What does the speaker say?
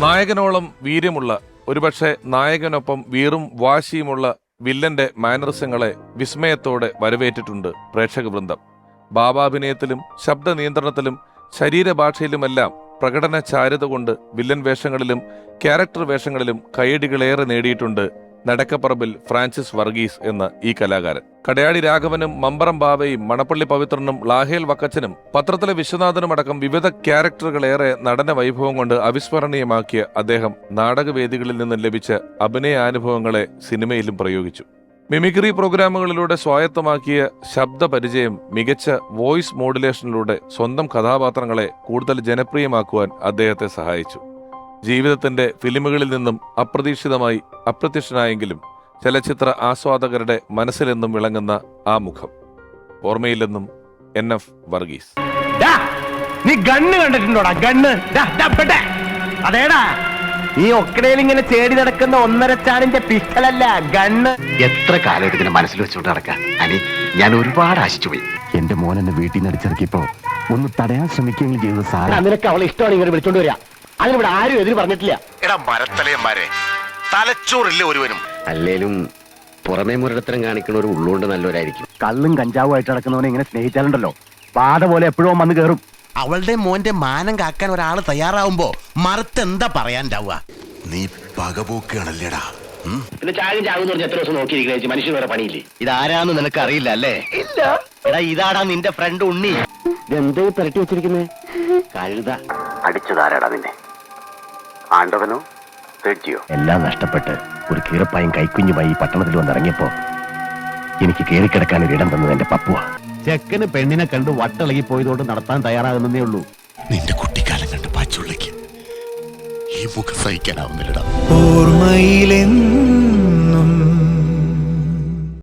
നായകനോളം വീര്യമുള്ള ഒരുപക്ഷെ നായകനൊപ്പം വീറും വാശിയുമുള്ള വില്ലന്റെ മാനറിസങ്ങളെ വിസ്മയത്തോടെ വരവേറ്റിട്ടുണ്ട് പ്രേക്ഷക വൃന്ദം ബാബാഭിനയത്തിലും ശബ്ദ നിയന്ത്രണത്തിലും ശരീരഭാഷയിലുമെല്ലാം പ്രകടന ചാരുത കൊണ്ട് വില്ലൻ വേഷങ്ങളിലും ക്യാരക്ടർ വേഷങ്ങളിലും കയ്യടികളേറെ നേടിയിട്ടുണ്ട് നടക്കപ്പറമ്പിൽ ഫ്രാൻസിസ് വർഗീസ് എന്ന ഈ കലാകാരൻ. കടയാടി രാഘവനും മമ്പറം ബാവയും മണപ്പള്ളി പവിത്രനും ലാഹേൽ വക്കച്ചനും പത്രത്തിലെ വിശ്വനാഥനും അടക്കം വിവിധ ക്യാരക്ടറുകളേറെ നടന വൈഭവം കൊണ്ട് അവിസ്മരണീയമാക്കിയ അദ്ദേഹം നാടകവേദികളിൽ നിന്നും ലഭിച്ച അഭിനയ അനുഭവങ്ങളെ സിനിമയിലും പ്രയോഗിച്ചു. മിമിക്രി പ്രോഗ്രാമുകളിലൂടെ സ്വായത്തമാക്കിയ ശബ്ദപരിചയം മികച്ച വോയിസ് മോഡുലേഷനിലൂടെ സ്വന്തം കഥാപാത്രങ്ങളെ കൂടുതൽ ജനപ്രിയമാക്കുവാൻ അദ്ദേഹത്തെ സഹായിച്ചു. ജീവിതത്തിന്റെ ഫിലിമുകളിൽ നിന്നും അപ്രതീക്ഷിതമായി അപ്രത്യക്ഷനായെങ്കിലും ചലച്ചിത്ര ആസ്വാദകരുടെ മനസ്സിലെന്നും വിളങ്ങുന്ന ആ മുഖം. ഓർമ്മയില്ലെന്നും എൻ എഫ് വർഗീസ്. ഡാ, നീ ഗണ്ണ് കണ്ടിട്ടുണ്ടോടാ ഗണ്ണ്? അതേടാ ഈ ഒക്കടയിൽ ഇങ്ങനെ ചേടി നടക്കുന്ന ഒന്നര പിസ്റ്റലല്ല ഗണ്ണ്. എത്ര കാലം ഇതിനെ മനസ്സിൽ വെച്ചുകൊണ്ട് നടക്കാൻ അനി ഞാൻ ഒരുപാട് ആശിച്ചു പോയി. എന്റെ മോൻ എന്നെ വീട്ടിൽ നിന്ന് അടിച്ചിറക്കിയപ്പോ ഒന്ന് തടയാൻ ശ്രമിക്കുകയും ചെയ്തത് സാറേ. നിനക്ക് അവളെ ഇഷ്ടമാണ് ഇങ്ങനെ വിളിച്ചോണ്ട് വരിക അതിനിവിടെ ആരും എതിര് പറഞ്ഞിട്ടില്ല. എടാ മരത്തലയന്മാരെ തലച്ചോറില്ലേ ഒരുവനും? അല്ലേലും പുറമേ മുരടത്തരം കാണിക്കുന്ന ഒരു ഉള്ളുകൊണ്ട് നല്ലവരായിരിക്കും. കള്ളും കഞ്ചാവും ആയിട്ട് നടക്കുന്നവനെ ഇങ്ങനെ സ്നേഹിച്ചാലുണ്ടല്ലോ. പാത പോലെ എപ്പോഴും വന്ന് കയറും അവളുടെ മോന്റെ മാനം കാക്കാൻ ഒരാൾ തയ്യാറാവുമ്പോ മറുത്ത് എന്താ പറയാണ്ടാവുക നീ പകപോക്കുകയാണല്ലേടാ ഉം? പിന്നെ ചാകും ചാകും എന്ന് പറഞ്ഞ എത്ര ദിവസം നോക്കിയിരിക്കുന്ന മനുഷ്യന് വേറെ പണിയില്ലേ? ഇതാരാന്ന് നിനക്ക് അറിയില്ല അല്ലേ? ഇല്ല. എടാ ഇതാടാ നിന്റെ ഫ്രണ്ട് ഉണ്ണി. ഇതെന്തേ പെരട്ടി വെച്ചിരിക്കുന്നേ? കഴുത. അടിച്ചതാരാടാ നിന്നെ? ആണ്ടവനോ? തെറ്റിയോ എല്ലാം നഷ്ടപ്പെട്ട് ഒരു കീറപ്പായും കൈക്കുഞ്ഞുമായി ഈ പട്ടണത്തിൽ വന്നിറങ്ങിയപ്പോ എനിക്ക് കയറിക്കിടക്കാൻ ഒരിടം തന്നത് എന്റെ പപ്പുവ. ചെക്കന് പെണ്ണിനെ കണ്ട് വട്ടിളകി പോയതുകൊണ്ട് നടത്താൻ തയ്യാറാകുന്നേ ഉള്ളൂ. നിന്റെ കുട്ടിക്കാലം കണ്ട് പാച്ചുള്ളക്ക്. ഈ മുഖം സഹിക്കാനാവുന്നില്ലടാ. ഓർമ്മയിൽ